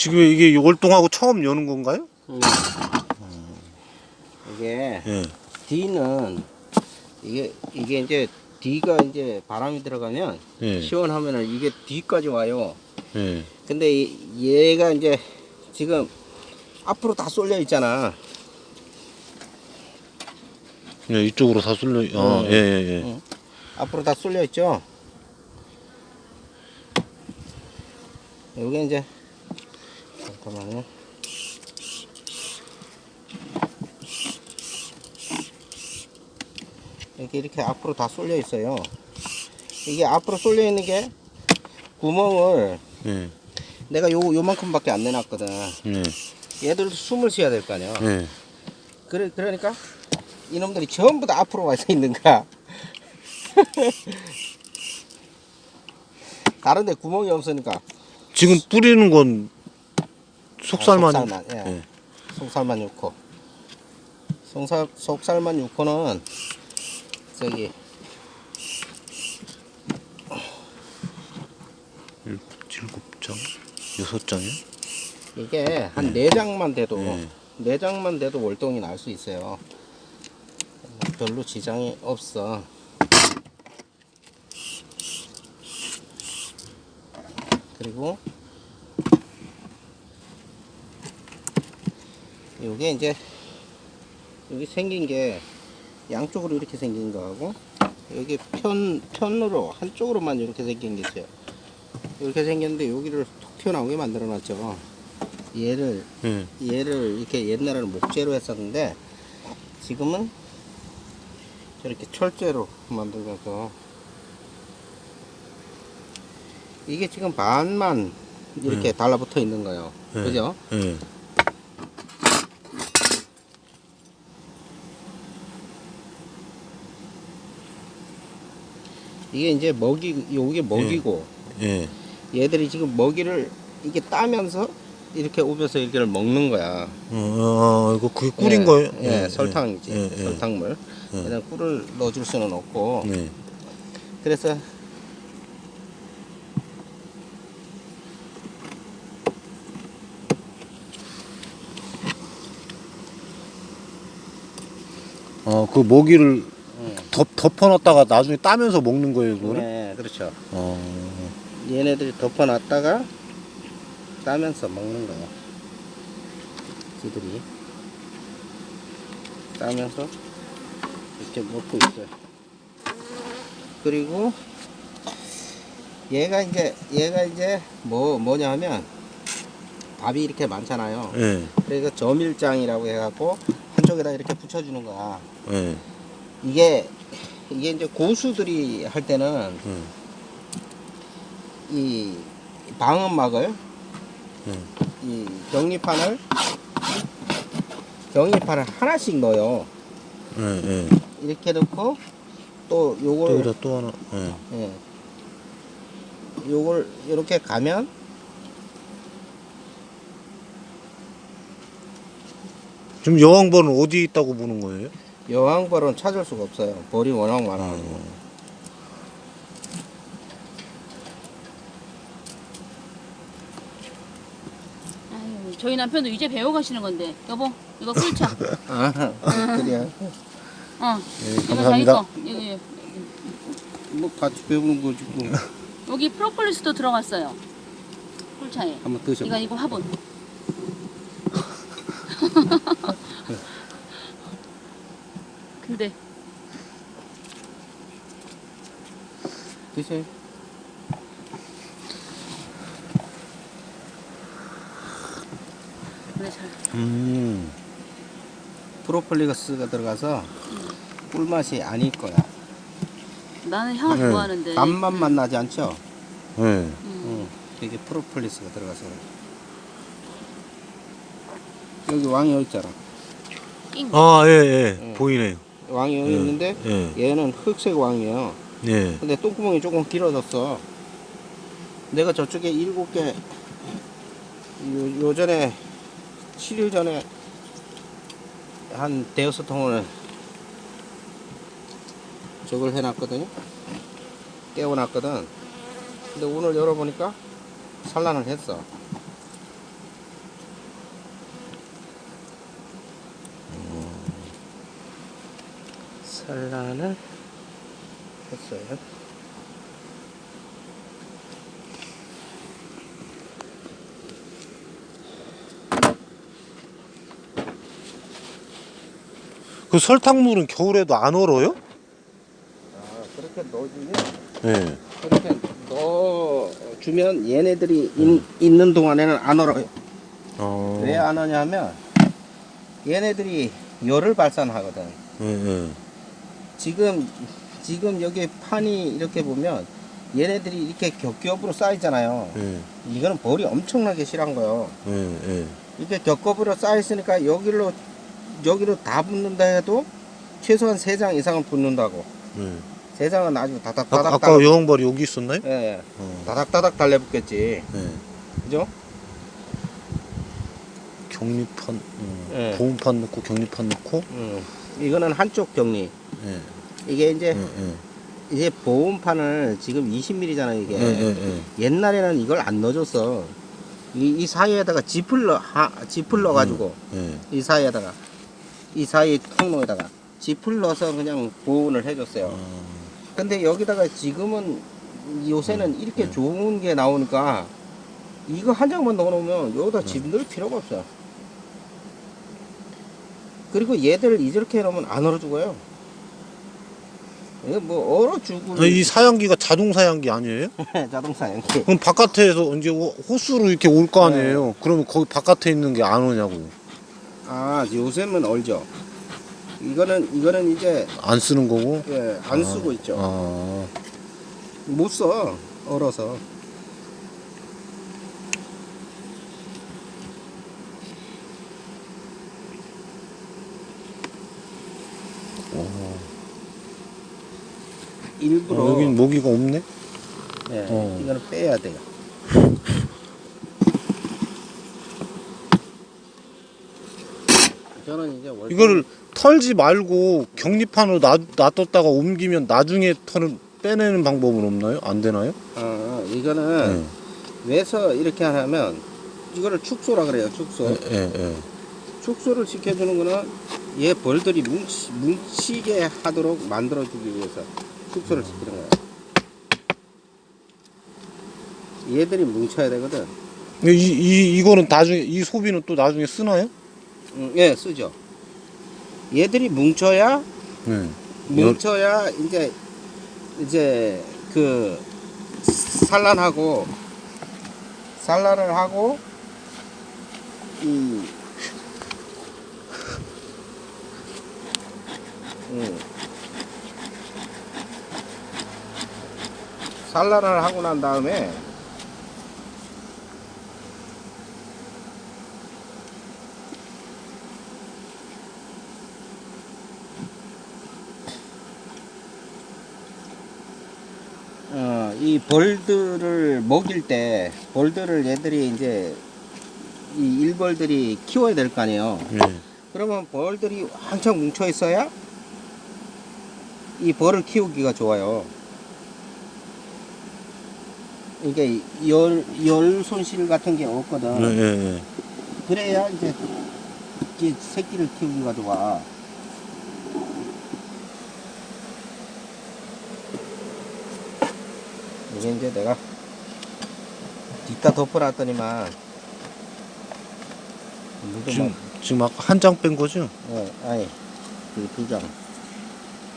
지금 이게 월동하고 처음 여는 건가요? 음. 이게 예. D는 이게 이게 이제 D가 이제 바람이 들어가면 예. 시원하면은 이게 D까지 와요. 예. 근데 이- 얘가 이제 지금 앞으로 다 쏠려 있잖아. 예, 이쪽으로 다 쏠려. 어, 음. 예, 예, 예. 응. 앞으로 다 쏠려 있죠. 여기 이제 잠깐만요. 이렇게 이렇게 앞으로 다 쏠려 있어요. 이게 앞으로 쏠려 있는 게 구멍을 예. 내가 요 요만큼밖에 안 내놨거든. 예. 얘들도 숨을 쉬어야 될 거 아니야. 예. 그래 그러니까 이놈들이 전부 다 앞으로 와 있는 거야. 다른데 구멍이 없으니까 지금 뿌리는 건 속살만. 아, 속살만, 예. 예. 속살만 넣고 속살 속살만 넣고는 저기 일곱 장, 여섯 장이요? 이게 한 네 장만 돼도 예. 네 장만 돼도 월동이 날 수 있어요. 별로 지장이 없어. 그리고 요게 이제 여기 생긴 게 양쪽으로 이렇게 생긴 거하고 여기 편 편으로 한쪽으로만 이렇게 생긴 게 있어요. 이렇게 생겼는데 여기를 톡 튀어나오게 만들어 놨죠. 얘를 예. 얘를 이렇게 옛날에는 목재로 했었는데 지금은 저렇게 철제로 만들어서 이게 지금 반만 이렇게 달라붙어 있는 거예요. 네. 그죠? 예. 이게 이제 먹이 요게 먹이고 예. 얘들이 지금 먹이를 이게 따면서 이렇게 우벼서 이렇게 먹는 거야. 어, 어, 이거 그게 꿀인 예, 거예요? 예, 설탕이지. 예, 예. 설탕물. 예. 그냥 꿀을 넣어줄 수는 없고. 네. 그래서 어, 그 모기를 음, 덮, 덮어놨다가 나중에 따면서 먹는 거예요, 그거를? 네, 그렇죠. 어, 얘네들이 덮어놨다가 따면서 먹는 거야. 지들이 따면서 이렇게 먹고 있어요. 그리고 얘가 이제 얘가 이제 뭐 뭐냐 하면 밥이 이렇게 많잖아요. 예, 그래서 저밀장이라고 해갖고 한쪽에다 이렇게 붙여주는 거야. 예, 이게 이게 이제 고수들이 할 때는 예, 이 방음막을 예. 이 경리판을 경리판을 하나씩 넣어요. 예, 예. 이렇게 넣고 또 또 요걸 여기다 또 하나, 예. 예. 요걸 이렇게 가면 지금 여왕벌은 어디 있다고 보는 거예요? 여왕벌은 찾을 수가 없어요. 벌이 워낙 많아가지고. 아유, 저희 남편도 이제 배워가시는 건데 여보 이거 꿀차 아, 그래요. 어 예, 이거 자기 감사합니다. 거 여기, 뭐 같이 배우는 거지 뭐. 여기 프로폴리스도 들어갔어요 꿀차에 한번 드셔. 이거 이거 화분 근데 드세요. 그래 잘 음, 프로폴리스가 들어가서 꿀맛이 아닐 거야. 나는 향을 네. 좋아하는데 단맛만 나지 않죠? 예. 음. 응. 이게 프로폴리스가 들어가서 그래. 여기 왕이 여기 있잖아. 낑 아, 예, 예. 응. 보이네요. 왕이 여기 예, 있는데 예, 얘는 흑색 왕이에요. 예. 근데 똥구멍이 조금 길어졌어. 내가 저쪽에 일곱 개, 요, 요전에, 7일 전에 한 대여섯 통을 저걸 해놨거든요. 깨워놨거든. 근데 오늘 열어보니까 산란을 했어. 음. 산란을 했어요. 그 설탕물은 겨울에도 안 얼어요? 아, 그렇게 넣어주면 네. 그렇게 넣어주면 얘네들이 있, 있는 동안에는 안 얼어요. 어. 왜 안 하냐면 얘네들이 열을 발산하거든. 네, 네. 지금 지금 여기 판이 이렇게 보면 얘네들이 이렇게 겹겹으로 쌓이잖아요. 네. 이거는 벌이 엄청나게 실한 거예요. 네, 네. 이렇게 겹겹으로 쌓여 있으니까 여기로 여기로 다 붙는다 해도 최소한 세 장 이상은 붙는다고. 네. 세 장은 아주 다닥다닥 아까 달라. 여왕벌이 여기 있었나요? 예, 예. 어. 다닥다닥 달려붙겠지. 네. 그죠? 격리판, 어. 네. 보온판 넣고 격리판 넣고. 음. 이거는 한쪽 격리. 네. 이게 이제. 이제 보온판을 지금 20mm잖아요 이게. 옛날에는 이걸 안 넣어줬어. 이, 이 사이에다가 지플 넣, 하, 지플 넣어가지고, 네. 이 사이에다가, 이 사이 통로에다가, 지플 넣어서 그냥 보온을 해줬어요. 아, 근데 여기다가 지금은, 요새는 이렇게 네. 좋은 게 나오니까, 이거 한 장만 넣어놓으면 여기다 집 넣을 필요가 없어요. 그리고 얘들 이렇게 해놓으면 안 얼어 죽어요. 이거 뭐 얼어 죽을 아, 이 사양기가 자동 사양기 아니에요? 자동차 연기. 그럼 바깥에서 이제 호- 호수로 이렇게 올 거 아니에요? 그러면 거기 바깥에 있는 게 안 오냐고. 아 요새는 얼죠. 이거는 이거는 이제 안 쓰는 거고. 예, 안 아, 쓰고 있죠. 아, 못 써. 얼어서. 오. 일부러 어, 여긴 모기가 없네? 예, 어. 이거는 빼야 돼요. 저는 이제 월 이거를 털지 말고 격리판으로 놔, 놔뒀다가 옮기면 나중에 털을 빼내는 방법은 없나요? 안 되나요? 아, 이거는 왜서 이렇게 하냐면 이거를 축소라 그래요. 축소. 예, 예, 예. 축소를 시켜주는 거는 얘 벌들이 뭉치, 뭉치게 하도록 만들어주기 위해서 축소를 시키는 거예요. 얘들이 뭉쳐야 되거든. 이, 이, 이거는 나중에, 이 소비는 또 나중에 쓰나요? 응, 예, 쓰죠. 얘들이 뭉쳐야, 네. 뭉쳐야 이제, 이제 그 산란하고, 산란을 하고, 이, 음. 산란을 하고 난 다음에 어, 이 벌들을 먹일 때 벌들을 얘들이 이제 이 일벌들이 키워야 될 거 아니에요. 예. 그러면 벌들이 왕창 뭉쳐 있어야 이 벌을 키우기가 좋아요. 이게 열, 열 손실 같은 게 없거든. 예, 예, 예. 그래야 이제 이 새끼를 키우기가 좋아. 이게 이제 내가 뒷다 덮어놨더니만 지금, 막 지금 아까 한 장 뺀 거죠? 어, 아니, 그두 장,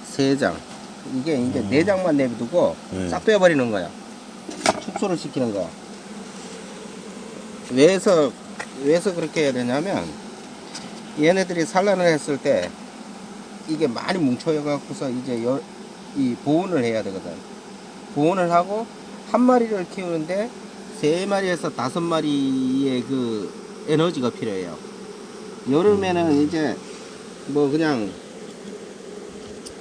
세 장. 이게 이제 음. 네 장만 내비두고 네. 싹 빼버리는 거야. 축소를 시키는 거야. 왜서 왜서 그렇게 해야 되냐면 얘네들이 산란을 했을 때 이게 많이 뭉쳐여 갖고서 이제 열, 이 보온을 해야 되거든. 보온을 하고 한 마리를 키우는데 세 마리에서 다섯 마리의 그 에너지가 필요해요. 여름에는 이제 뭐 그냥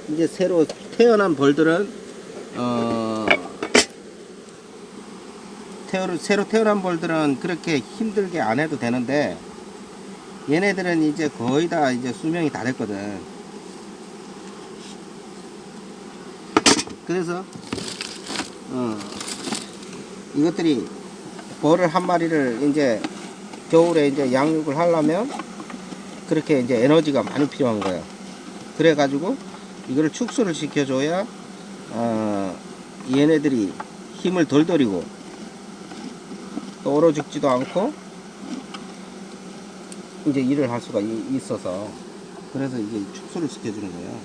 이제 새로 태어난 벌들은 어 태어, 새로 태어난 벌들은 그렇게 힘들게 안 해도 되는데 얘네들은 이제 거의 다 이제 수명이 다 됐거든. 그래서 어 이것들이 벌을 한 마리를 이제 겨울에 이제 양육을 하려면 그렇게 이제 에너지가 많이 필요한 거예요. 그래 가지고 이거를 축소를 시켜줘야 어, 얘네들이 힘을 덜 들이고 떨어 죽지도 않고 이제 일을 할 수가 이- 있어서 그래서 이게 축소를 시켜주는 거예요.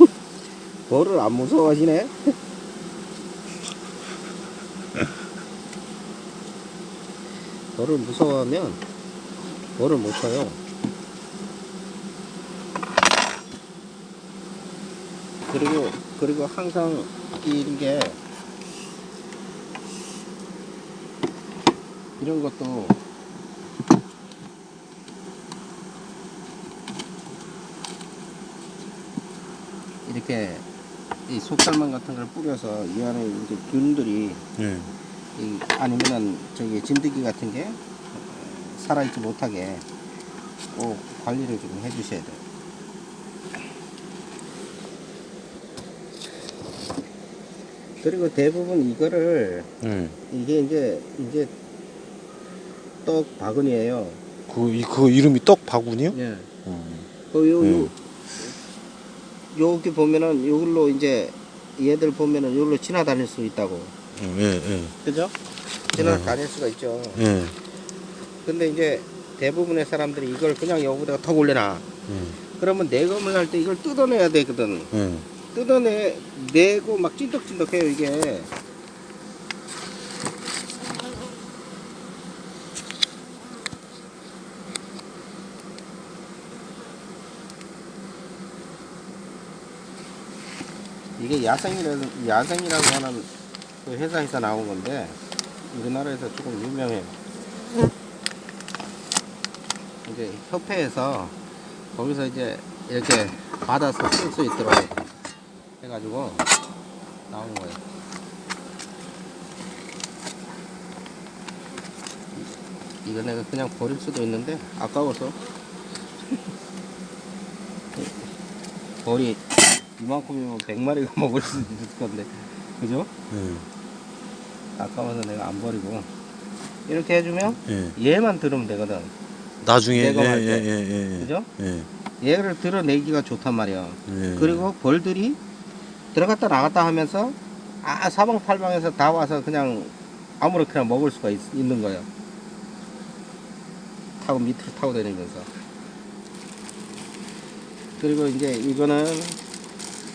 벌을 안 무서워하시네? 벌을 무서워하면 벌을 못 쳐요. 그리고 그리고 항상 이게 이런 것도 이렇게 이 속살만 같은 걸 뿌려서 이 안에 이제 균들이 예. 이 아니면은 저기 진드기 같은 게 어, 살아있지 못하게 꼭 관리를 좀 해주셔야 돼요. 그리고 대부분 이거를 예. 이게 이제 이제 떡 바구니예요. 그, 이, 그 이름이 떡 바구니요? 예. 어. 그 요, 요, 음. 여기 보면은 요걸로 이제 얘들 보면은 요걸로 지나다닐 수 있다고. 예, 예. 그죠? 지나다닐 수가 있죠. 예. 근데 이제 대부분의 사람들이 이걸 그냥 여기다가 턱 올려놔. 예. 그러면 내검을 할 때 이걸 뜯어내야 되거든. 예. 뜯어내 내고 막 찐득찐득해요 이게. 이게 야생이라 야생이라고 하는 그 회사에서 나온 건데 우리나라에서 조금 유명해요. 이제 협회에서 거기서 이제 이렇게 받아서 쓸 수 있도록 해가지고 나온 거예요. 이거 내가 그냥 버릴 수도 있는데 아까워서 벌이 이만큼이면 100마리가 먹을 수도 있을 건데 그죠? 예. 아까워서 내가 안 버리고 이렇게 해주면 예. 얘만 들으면 되거든 나중에 예, 예, 때. 예, 예, 예. 그죠? 예. 얘를 들어내기가 좋단 말이야 예. 그리고 벌들이 들어갔다 나갔다 하면서 아 사방팔방에서 다 와서 그냥 아무렇게나 먹을 수가 있, 는 거예요. 타고 밑으로 타고 다니면서. 그리고 이제 이거는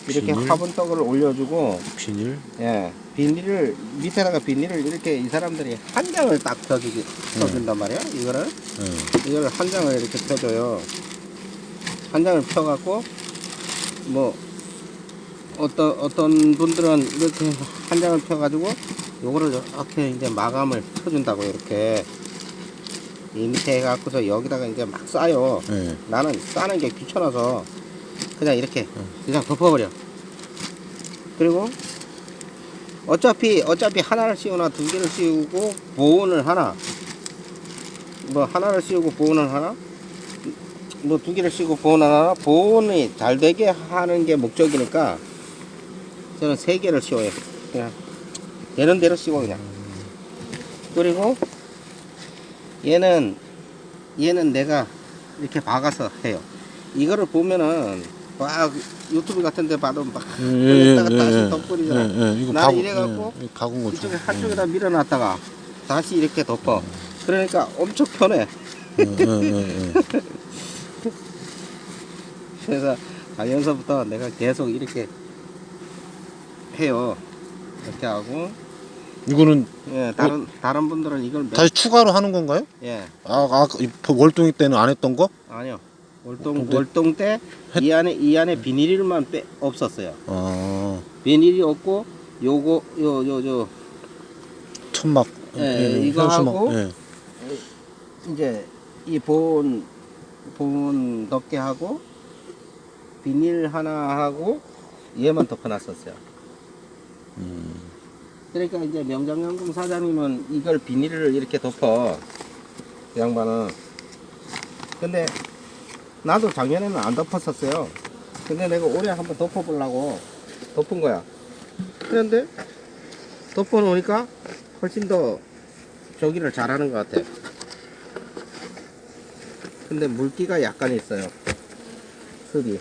이렇게 비닐? 화분 떡을 올려주고 비닐? 예 비닐을 밑에다가 비닐을 이렇게 이 사람들이 한 장을 딱 펴주기 펴준단 말이야. 이거를 예. 이걸 한 장을 이렇게 펴줘요. 한 장을 펴갖고 뭐 어떤 어떤 분들은 이렇게 한 장을 펴가지고 요거를 이렇게 이제 마감을 쳐준다고 이렇게 이 밑에 해갖고서 여기다가 이제 막 싸요. 예. 나는 싸는 게 귀찮아서 그냥 이렇게 그냥 덮어버려. 그리고 어차피 어차피 하나를 씌우나 두 개를 씌우고 보온을 하나 뭐 하나를 씌우고 보온을 하나 뭐 두 개를 씌우고 보온 하나 보온이 잘 되게 하는 게 목적이니까 저는 세 개를 씌워요. 그냥 되는 대로 씌워 그냥. 그리고 얘는 얘는 내가 이렇게 박아서 해요. 이거를 보면은 막 유튜브 같은 데 봐도 막 예, 예. 이거 나는 바구, 이래갖고 예, 거죠. 이쪽에 한쪽에다 밀어놨다가 다시 이렇게 덮어. 그러니까 엄청 편해. 예, 예, 예, 예. 그래서 작년서부터 내가 계속 이렇게 해요. 이렇게 하고 이거는 예, 다른 다른 분들은 이걸 몇, 다시 추가로 하는 건가요? 예 아, 아, 이 월동이 때는 안 했던 거? 아니요 월동 월동 때- 월동 때 이 안에 이 안에 비닐만 빼 없었어요. 아, 비닐이 없고 요거 요 요 요 천막. 예, 이거 현수막. 하고 예. 이제 이 보온 보온 덮개 하고 비닐 하나 하고 얘만 덮어놨었어요. 음, 그러니까 이제 명장양금 사장님은 이걸 비닐을 이렇게 덮어 그 양반은. 근데 나도 작년에는 안 덮었었어요. 근데 내가 올해 한번 덮어보려고 덮은 거야. 그런데 덮어 놓으니까 훨씬 더 저기를 잘하는 것 같아. 근데 물기가 약간 있어요. 습이